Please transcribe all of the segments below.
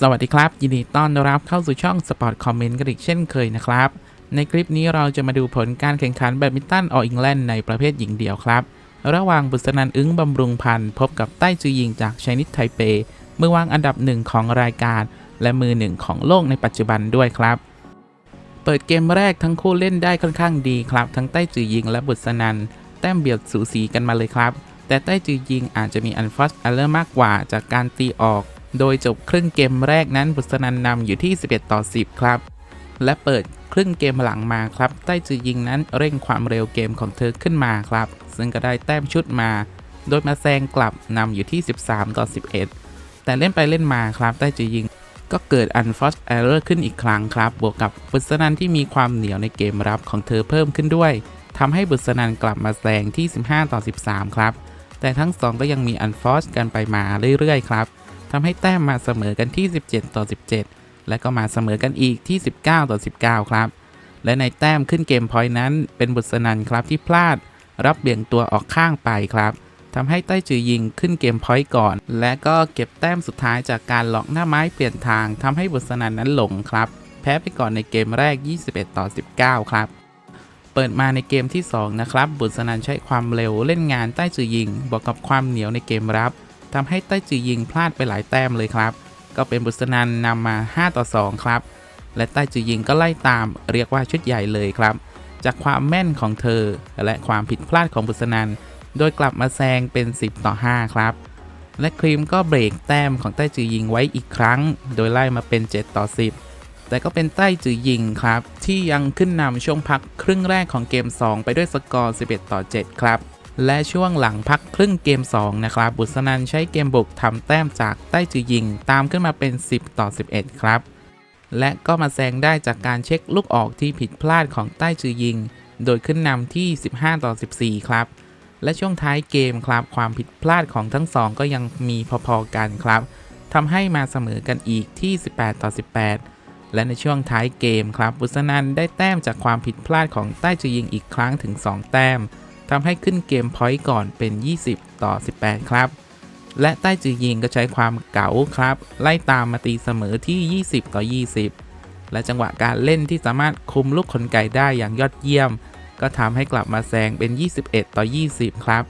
สวัสดีครับ ยินดีต้อนรับเข้าสู่ช่อง Sport Comment กันอีกเช่นเคยนะครับ ในคลิปนี้เราจะมาดูผลการแข่งขันแบดมินตันอออิงแลนด์ในประเภทหญิงเดี่ยวครับ ระหว่างบุษนันอึ้งบำรุงพันธ์พบกับใต้จือยิงจากไชนิดไทเป มือวางอันดับหนึ่งของรายการ และมือหนึ่งของโลกในปัจจุบันด้วยครับ เปิดเกมแรกทั้งคู่เล่นได้ค่อนข้างดีครับ ทั้งใต้จือยิงและบุษนันแต้มเบียดสูสีกันมาเลยครับ แต่ใต้จือยิงอาจจะมีอันฟอสอัลเลอร์มากกว่าจากการตีออก โดยจบครึ่งเกมแรกนั้นบุษนันนำอยู่ที่ 11 ต่อ 10 ครับ และเปิดครึ่งเกมหลังมาครับ ใต้จือยิงนั้นเร่งความเร็วเกมของเธอขึ้นมาครับ ซึ่งก็ได้แต้มชุดมา โดยมาแซงกลับนำอยู่ที่ 13 ต่อ 11 แต่เล่นไปเล่นมาครับ ใต้จือยิง ก็เกิด unforced error ขึ้นอีกครั้งครับ บวกกับบุษนันที่มีความเหนียวในเกมรับของเธอเพิ่มขึ้นด้วยทำให้บุษนันกลับมาแซงที่ 15 ต่อ 13 ครับ แต่ทั้งสองก็ยังมี unforced กันไปมาเรื่อยๆ ครับ ทำให้แต้มมาเสมอกันที่ 17 ต่อ 17 และก็มาเสมอกันอีกที่ 19 ต่อ 19 ครับ และในแต้มขึ้นเกมพอยต์นั้น เป็นบุษนันครับที่พลาด รับเบี่ยงตัวออกข้างไปครับทำให้ใต้จือยิงขึ้นเกมพอยต์ก่อน และก็เก็บแต้มสุดท้ายจากการหลอกหน้าไม้เปลี่ยนทางทำให้บุษนันนั้นหลงครับ แพ้ไปก่อนในเกมแรก 21 ต่อ 19 ครับเปิดมาในเกมที่ 2 นะครับ บุษนันใช้ความเร็วเล่นงานใต้จือยิงบวกกับความเหนียวในเกมรับ ทำให้ใต้จือยิงพลาดไปหลายแต้มเลยครับ ก็เป็นบุษนันนำมา 5 ต่อ 2 ครับ และใต้จือยิงก็ไล่ตามเรียกว่าชุดใหญ่เลยครับ จากความแม่นของเธอ และความผิดพลาดของบุษนันโดยกลับมาแซงเป็น 10 ต่อ 5 ครับ และครีมก็เบรกแต้มของใต้จือยิงไว้อีกครั้ง โดยไล่มาเป็น 7 ต่อ 10 แต่ก็เป็นใต้จือยิงครับ ที่ยังขึ้นนำช่วงพักครึ่งแรกของเกม 2 ไปด้วยสกอร์ 11 ต่อ 7 ครับ และช่วงหลังพักครึ่งเกม 2 นะครับ บุษนันใช้เกมบุกทำแต้มจากใต้จือยิง ตามขึ้นมาเป็น 10 ต่อ 11 ครับ และก็มาแซงได้จากการเช็คลูกออกที่ผิดพลาดของใต้จือยิง โดยขึ้นนำที่ 15 ต่อ 14 ครับ และช่วงท้ายเกมครับความผิดพลาดของทั้งสองก็ยังมีพอๆกันครับทำให้มาเสมอกันอีกที่ 18 ต่อ 18 และในช่วงท้ายเกมครับ บุษนันได้แต้มจากความผิดพลาดของใต้จือยิงอีกครั้งถึง 2 แต้ม ทำให้ขึ้นเกมพอยต์ก่อนเป็น 20 ต่อ 18 ครับ และใต้จือยิงก็ใช้ความเก๋าครับ ไล่ตามมาตีเสมอที่ 20 ต่อ 20 และจังหวะการเล่นที่สามารถคุมลูกขนไก่ได้อย่างยอดเยี่ยม ก็ทำให้กลับมาแซงเป็น 21 ต่อ 20 ครับ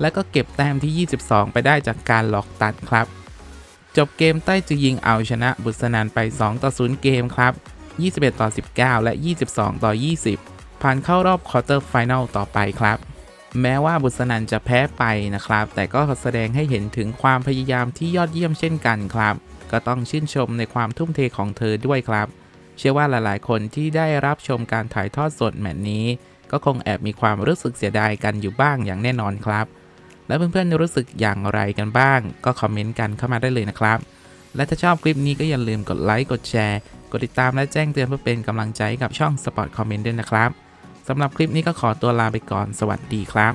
และก็เก็บแต้มที่ 22 ไปได้จากการหลอกตัดครับ จบเกมใต้จือยิงเอาชนะบุษนันไป 2 ต่อ 0 เกมครับ 21 ต่อ 19 และ 22 ต่อ 20 ผ่านเข้ารอบควอเตอร์ไฟแนลต่อไปครับ แม้ว่าบุษนันจะแพ้ไปนะครับ แต่ก็แสดงให้เห็นถึงความพยายามที่ยอดเยี่ยมเช่นกันครับ ก็ต้องชื่นชมในความทุ่มเทของเธอด้วยครับ เชื่อว่าหลายๆ คนที่ได้รับชมการถ่ายทอดสดแมตช์นี้ ก็คงแอบมีความรู้สึกเสียดายกันอยู่บ้างอย่างแน่นอนครับ แล้วเพื่อนๆรู้สึกอย่างไรกันบ้าง ก็คอมเมนต์กันเข้ามาได้เลยนะครับ และถ้าชอบคลิปนี้ก็อย่าลืมกดไลค์กดแชร์กดติดตามและแจ้งเตือนเพื่อเป็นกำลังใจกับช่อง Sport Comment ด้วยนะครับ สำหรับคลิปนี้ก็ขอตัวลาไปก่อน สวัสดีครับ